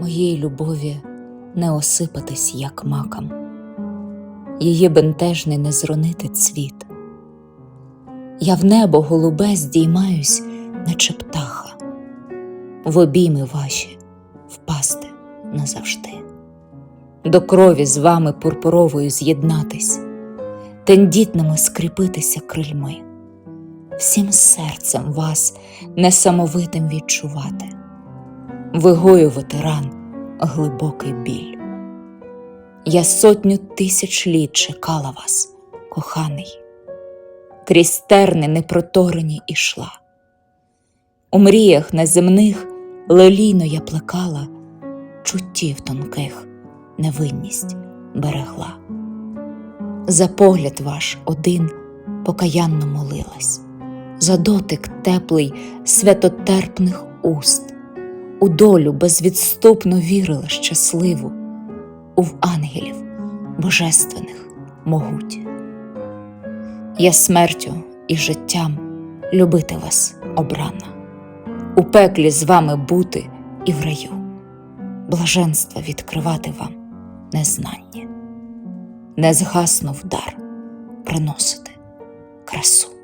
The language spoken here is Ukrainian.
моїй любові не осипатись, як макам, її бентежний не зронити цвіт. Я в небо голубе здіймаюсь, наче птаха, в обійми ваші впасти назавжди, до крові з вами пурпуровою з'єднатись, тендітними скріпитися крильми, всім серцем вас несамовитим відчувати, вигоювати ран глибокий біль. Я сотню тисяч літ чекала вас, коханий, крізь терни непроторені ішла. У мріях неземних лелійно я плекала, чуттів тонких невинність берегла. За погляд ваш один покаянно молилась, за дотик теплий святотерпних уст, у долю безвідступно вірила щасливу, у ангелів божественних могуть. Я смертю і життям любити вас обрана, у пеклі з вами бути і в раю, блаженства відкривати вам незнання, не згаснув дар приносити красу.